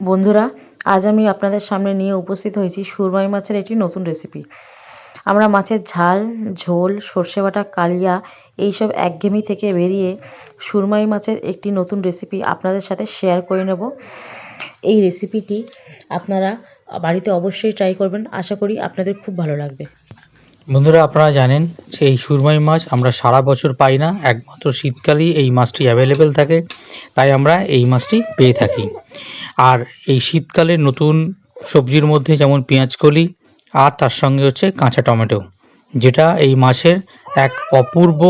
বন্ধুরা, আজ আমি আপনাদের সামনে নিয়ে উপস্থিত হয়েছি সুরমাই মাছের একটি নতুন রেসিপি আমরা মাছের ঝাল, ঝোল, সর্ষে বাটা, কালিয়া এইসব একঘেয়েমি থেকে বেরিয়ে সুরমাই মাছের একটি নতুন রেসিপি আপনাদের সাথে শেয়ার করে নেব। এই রেসিপিটি আপনারা বাড়িতে অবশ্যই ট্রাই করবেন। আশা করি আপনাদের খুব ভালো লাগবে। বন্ধুরা, আপনারা জানেন এই সুরমাই মাছ আমরা সারা বছর পাই না, একমাত্র শীতকালেই এই মাছটি অ্যাভেলেবেল থাকে। তাই আমরা এই মাছটি পেয়ে থাকি। আর এই শীতকালে নতুন সবজির মধ্যে যেমন পেঁয়াজকলি আর তার সঙ্গে হচ্ছে কাঁচা টমেটো, যেটা এই মাছের এক অপূর্ব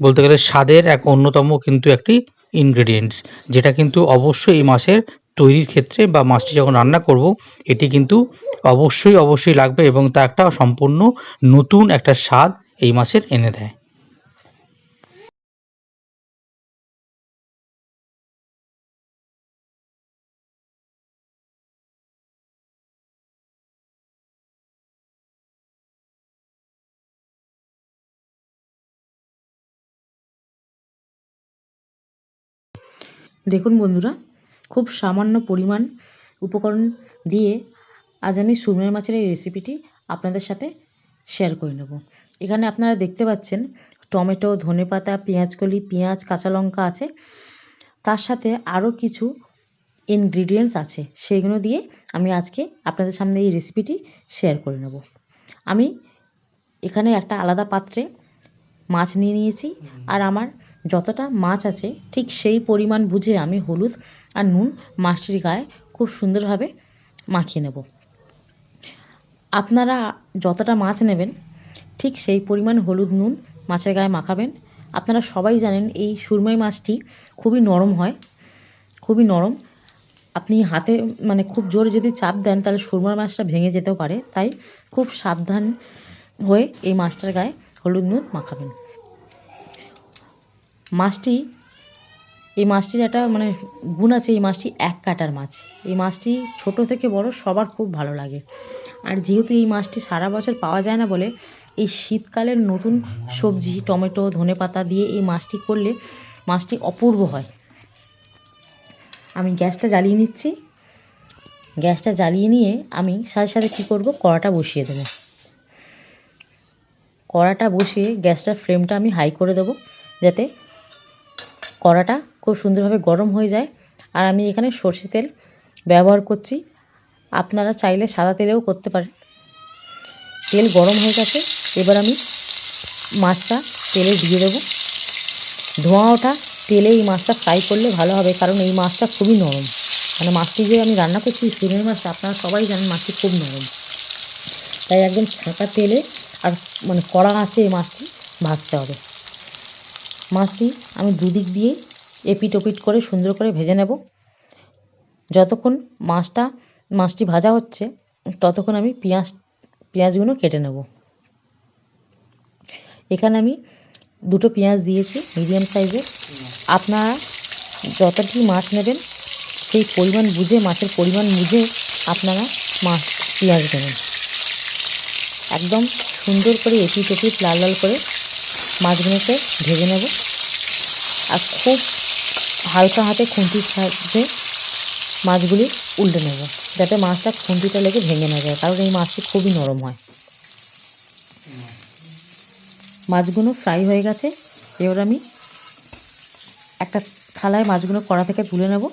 বলতে গেলে স্বাদের এক অন্যতম কিন্তু একটি ইনগ্রেডিয়েন্টস যেটা কিন্তু অবশ্যই এই মাছের তৈরির ক্ষেত্রে বা মাছটি যখন রান্না করব, এটি কিন্তু অবশ্যই অবশ্যই লাগবে এবং তা একটা সম্পূর্ণ নতুন একটা স্বাদ এই মাছের এনে দেয়। দেখুন বন্ধুরা, খুব সামান্য পরিমাণ উপকরণ দিয়ে আজ আমি সুরমাই মাছের এই রেসিপিটি আপনাদের সাথে শেয়ার করে নেব। এখানে আপনারা দেখতে পাচ্ছেন টমেটো, ধনেপাতা, পেঁয়াজকলি, পেঁয়াজ, কাঁচা লঙ্কা আছে। তার সাথে আরও কিছু ইনগ্রিডিয়েন্টস আছে সেইগুলো দিয়ে আমি আজকে আপনাদের সামনে এই রেসিপিটি শেয়ার করে নেব। আমি এখানে একটা আলাদা পাত্রে মাছ নিয়ে নিয়েছি, আর আমার যতটা মাছ আছে, ঠিক সেই পরিমাণ বুঝে আমি হলুদ আর নুন মাছটির গায়ে খুব সুন্দরভাবে মাখিয়ে নেব। আপনারা যতটা মাছ নেবেন, ঠিক সেই পরিমাণ হলুদ নুন মাছের গায়ে মাখাবেন। আপনারা সবাই জানেন এই সুরমাই মাছটি খুবই নরম হয়, খুবই নরম। আপনি হাতে মানে খুব জোরে যদি চাপ দেন, তাহলে সুরমাই মাছটা ভেঙে যেতেও পারে। তাই খুব সাবধান হয়ে এই মাছটার গায়ে হলুদ নুন মাখাবেন। মাছটি, এই মাছটির একটা মানে গুণ আছে, এই মাছটি এক কাটার মাছ। এই মাছটি ছোট থেকে বড় সবার খুব ভালো লাগে। আর যেহেতু এই মাছটি সারা বছর পাওয়া যায় না বলে, এই শীতকালের নতুন সবজি, টমেটো ধনেপাতা দিয়ে এই মাছটি করলে মাছটি অপূর্ব হয়। আমি গ্যাসটা জ্বালিয়ে নিচ্ছি। গ্যাসটা জ্বালিয়ে নিয়ে আমি সাথে সাথে কী করব? কড়াটা বসিয়ে দেবো। কড়াটা বসিয়ে গ্যাসটার ফ্লেমটা আমি হাই করে দেবো, যাতে কড়াটা খুব সুন্দরভাবে গরম হয়ে যায়। আর আমি এখানে সর্ষে তেল ব্যবহার করছি। আপনারা চাইলে সাদা তেলেও করতে পারেন। তেল গরম হয়ে গেছে। এবার আমি মাছটা তেলে দিয়ে দেবো। ধোঁয়া ওঠা তেলে এই মাছটা ফ্রাই করলে ভালো হবে, কারণ এই মাছটা খুবই নরম। মানে মাছটি যে আমি রান্না করছি সুনের মাছটা আপনারা সবাই জানেন মাছটি খুব নরম। তাই একদম ছাঁকা তেলে আর মানে কড়া আছে এই মাছটি ভাজতে হবে। মাছটি আমি দুদিক দিয়ে এপিট ওপিট করে সুন্দর করে ভেজে নেব। যতক্ষণ মাছটা, মাছটি ভাজা হচ্ছে, ততক্ষণ আমি পেঁয়াজ, পেঁয়াজগুলো কেটে নেব। এখানে আমি দুটো পেঁয়াজ দিয়েছি, মিডিয়াম সাইজের। আপনারা যতটি মাছ নেবেন, সেই পরিমাণ বুঝে, মাছের পরিমাণ বুঝে আপনারা মাছ, পেঁয়াজ দেবেন। একদম সুন্দর করে এপিট ওপিট লাল লাল করে মাছগুলোকে ভেজে নেব। আর খুব হালকা হাতে খুন্তির সাহায্যে মাছগুলি উল্টে নেব, যাতে মাছটা খুন্তিটা লেগে ভেঙে না যায়, কারণ এই মাছটি খুবই নরম হয়। মাছগুলো ফ্রাই হয়ে গেছে। এবার আমি একটা থালায় মাছগুলো কড়া থেকে তুলে নেব।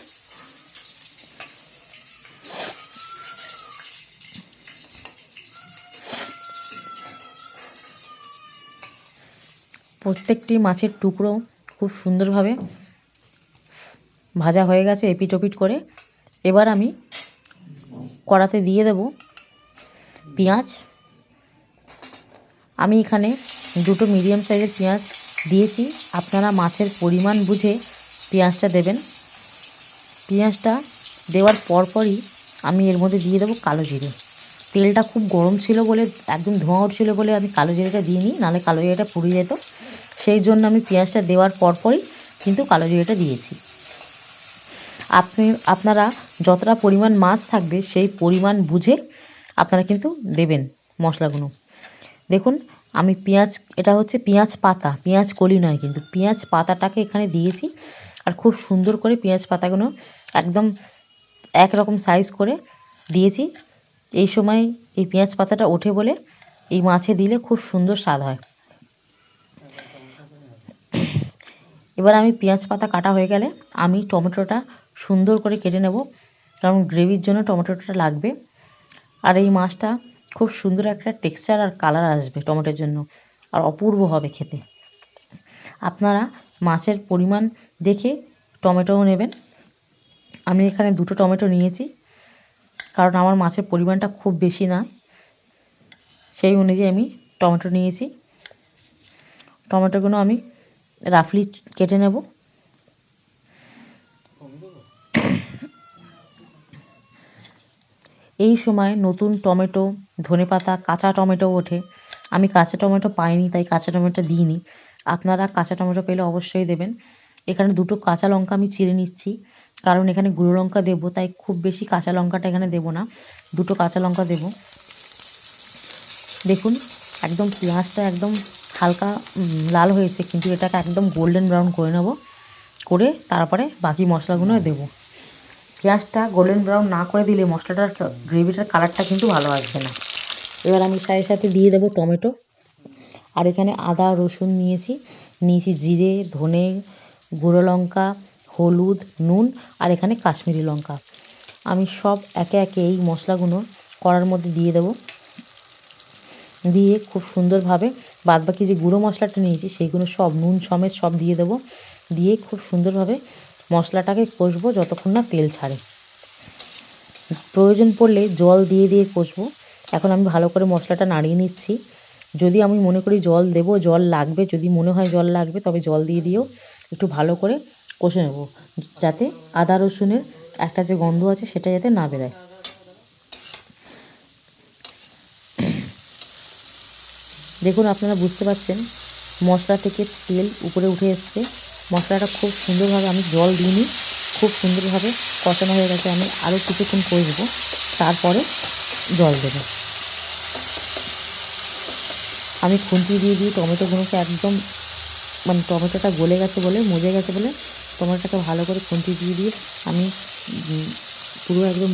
প্রত্যেকটি মাছের টুকরো খুব সুন্দরভাবে ভাজা হয়ে গেছে এপিট ওপিট করে। এবার আমি কড়াতে দিয়ে দেব পেঁয়াজ। আমি এখানে দুটো মিডিয়াম সাইজের পেঁয়াজ দিয়েছি। আপনারা মাছের পরিমাণ বুঝে পেঁয়াজটা দেবেন। পেঁয়াজটা দেওয়ার পরপরই আমি এর মধ্যে দিয়ে দেবো কালো জিরে। তেলটা খুব গরম ছিল বলে, একদম ধোঁয়া উঠছিল বলে আমি কালো জিরেটা দিইনি, নাহলে কালো জিরেটা পুড়ে যেত। সেই জন্য আমি পেঁয়াজটা দেওয়ার পরপরই কিন্তু কালো জিরেটা দিয়েছি। আপনি, আপনারা যতটা পরিমাণ মাছ থাকবে সেই পরিমাণ বুঝে আপনারা কিন্তু দেবেন মশলাগুলো। দেখুন, আমি পেঁয়াজ, এটা হচ্ছে পেঁয়াজ পাতা, পেঁয়াজ কলি নয় কিন্তু পেঁয়াজ পাতাটাকে এখানে দিয়েছি আর খুব সুন্দর করে পেঁয়াজ পাতাগুলো একদম একরকম সাইজ করে দিয়েছি। এই সময় এই পেঁয়াজ পাতাটা ওঠে বলে এই মাছে দিলে খুব সুন্দর স্বাদ হয়। এবার আমি পেঁয়াজ পাতা কাটা হয়ে গেলে আমি টমেটোটা সুন্দর করে কেটে নেব, কারণ গ্রেভির জন্য টমেটোটা লাগবে। আর এই মাছটা খুব সুন্দর একটা টেক্সচার আর কালার আসবে টমেটোর জন্য, আর অপূর্ব হবে খেতে। আপনারা মাছের পরিমাণ দেখে টমেটোও নেবেন। আমি এখানে দুটো টমেটো নিয়েছি, কারণ আমার মাছের পরিমাণটা খুব বেশি না। সেই অনুযায়ী আমি টমেটো নিয়েছি। টমেটোগুলো আমি রাফলি কেটে নেব। এই সময় নতুন টমেটো ধনেপাতা কাঁচা টমেটো ওঠে। আমি কাঁচা টমেটো পাইনি, তাই কাঁচা টমেটো দিইনি। আপনারা কাঁচা টমেটো পেলে অবশ্যই দেবেন। এখানে দুটো কাঁচা লঙ্কা আমি চিড়ে নিচ্ছি, কারণ এখানে গুঁড়ো লঙ্কা দেবো, তাই খুব বেশি কাঁচা লঙ্কাটা এখানে দেবো না। দুটো কাঁচা লঙ্কা দেবো। দেখুন, একদম পেঁয়াজটা একদম হালকা লাল হয়েছে, কিন্তু এটাকে একদম গোল্ডেন ব্রাউন করে নেব। করে তারপরে বাকি মশলাগুলো দেবো। পেঁয়াজটা গোল্ডেন ব্রাউন না করে দিলে মশলাটার গ্রেভিটার কালারটা কিন্তু ভালো আসবে না। এবার আমি সাথে সাথে দিয়ে দেবো টমেটো। আর এখানে আদা, রসুন নিয়েছি। নিয়েছি জিরে, ধনে, গুঁড়ো লঙ্কা, হলুদ, নুন, আর এখানে কাশ্মীরি লঙ্কা। আমি সব একে একে এই মশলাগুলো কড়ার মধ্যে দিয়ে দেবো। দিয়ে খুব সুন্দরভাবে বাদবাকি যে গুঁড়ো মশলাটা নিয়েছি সেইগুলো সব নুন সমেত সব দিয়ে দেবো। দিয়ে খুব সুন্দরভাবে মশলাটাকে কষবো যতক্ষণ না তেল ছাড়ে। প্রয়োজন পড়লে জল দিয়ে দিয়ে কষবো। এখন আমি ভালো করে মশলাটা নাড়িয়ে নিচ্ছি। যদি আমি মনে করি জল দেবো, জল লাগবে, যদি মনে হয় জল লাগবে, তবে জল দিয়ে দিয়েও একটু ভালো করে কষে নেব। যাতে আদা রসুনের একটা যে গন্ধ আছে, সেটা যাতে না বেরোয়। দেখুন, আপনারা বুঝতে পারছেন, মশলা থেকে তেল উপরে উঠে এসছে। মশলাটা খুব সুন্দরভাবে আমি জল দিইনি, খুব সুন্দরভাবে কষানো হয়ে গেছে। আমি আরও কিছুক্ষণ কষবো তারপরে জল দেবো। আমি খুন্তি দিয়ে দিয়ে টমেটোগুলোকে একদম মানে টমেটোটা গলে গেছে বলে, মজে গেছে বলে, টমেটোটাকে ভালো করে খুন্তি দিয়ে দিয়ে আমি পুরো একদম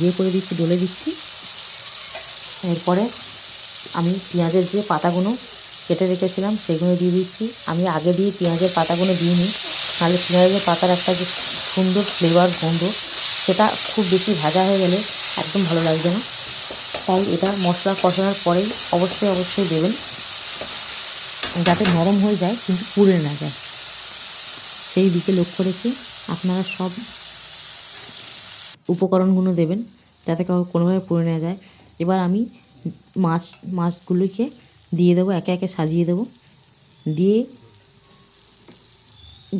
ইয়ে করে দিচ্ছি, ডলে দিচ্ছি। এরপরে আমি পেঁয়াজের যে পাতাগুলো কেটে রেখেছিলাম, সেগুলো দিয়ে দিচ্ছি। আমি আগে দিয়ে পেঁয়াজের পাতাগুলো দিইনি তাহলে পেঁয়াজের পাতার একটা যে সুন্দর ফ্লেভার গন্ধ, সেটা খুব বেশি ভাজা হয়ে গেলে একদম ভালো লাগবে না। তাই এটা মশলা কষানোর পরেই অবশ্যই অবশ্যই দেবেন, যাতে নরম হয়ে যায় কিন্তু পুড়ে না যায়। সেই দিকে লক্ষ্য রেখে আপনারা সব উপকরণগুলো দেবেন, যাতে কাউ কোনোভাবে পুড়ে না যায়। এবার আমি মাছ, মাছগুলিকে দিয়ে দেবো, একে একে সাজিয়ে দেবো। দিয়ে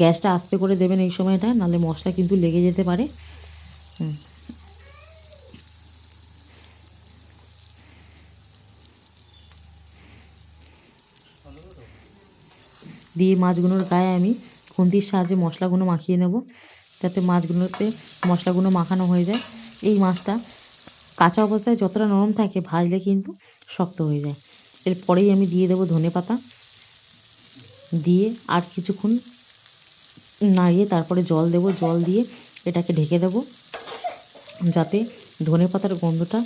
গ্যাসটা আস্তে করে দেবেন এই সময়টা, নাহলে মশলা কিন্তু লেগে যেতে পারে। দিয়ে মাছগুলোর গায়ে আমি খুন্তির সাহায্যে মশলাগুলো মাখিয়ে নেব, যাতে মাছগুলোতে মশলাগুলো মাখানো হয়ে যায়। এই মাছটা কাঁচা অবস্থায় যতটা নরম থাকে, ভাজলে কিন্তু শক্ত হয়ে যায়। এরপরেই আমি দিয়ে দেবো ধনে পাতা। দিয়ে আর কিছুক্ষণ নাড়িয়ে তারপরে জল দেবো। জল দিয়ে এটাকে ঢেকে দেবো, যাতে ধনে পাতার গন্ধটা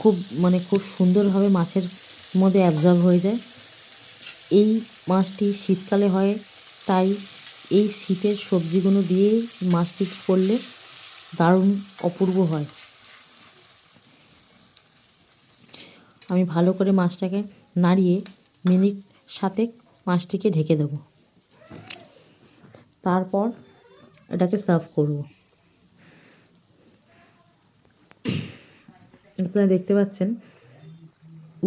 খুব মানে খুব সুন্দরভাবে মাছের মধ্যে অ্যাবজর্ব হয়ে যায়। এই মাছটি শীতকালে হয়, তাই এই শীতের সবজিগুলো দিয়ে মাছটি করলে দারুণ অপূর্ব হয়। আমি ভালো করে মাছটাকে নাড়িয়ে মিনিট সাতেক মাছটিকে ঢেকে দেবো। তারপর এটাকে সার্ভ করব। আপনারা দেখতে পাচ্ছেন,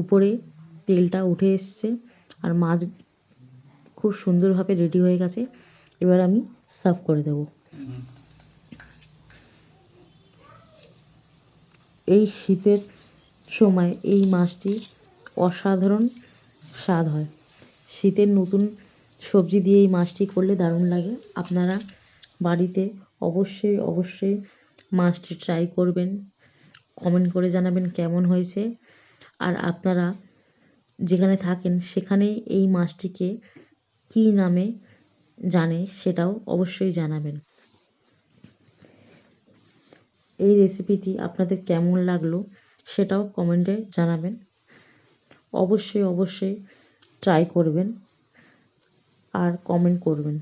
উপরে তেলটা উঠে এসছে আর মাছ খুব সুন্দরভাবে রেডি হয়ে গেছে। এবার আমি সার্ভ করে দেবো। এই শীতের সময় এই মাছটি অসাধারণ স্বাদ হয়। শীতের নতুন সবজি দিয়ে এই মাছটি করলে দারুণ লাগে। আপনারা বাড়িতে অবশ্যই অবশ্যই মাছটি ট্রাই করবেন। কমেন্ট করে জানাবেন কেমন হয়েছে। আর আপনারা যেখানে থাকেন সেখানে এই মাছটিকে কী নামে জানে সেটাও অবশ্যই জানাবেন। এই রেসিপিটি আপনাদের কেমন লাগল? সেটাও কমেন্টে জানাবেন। অবশ্যই অবশ্যই ট্রাই করবেন আর কমেন্ট করবেন।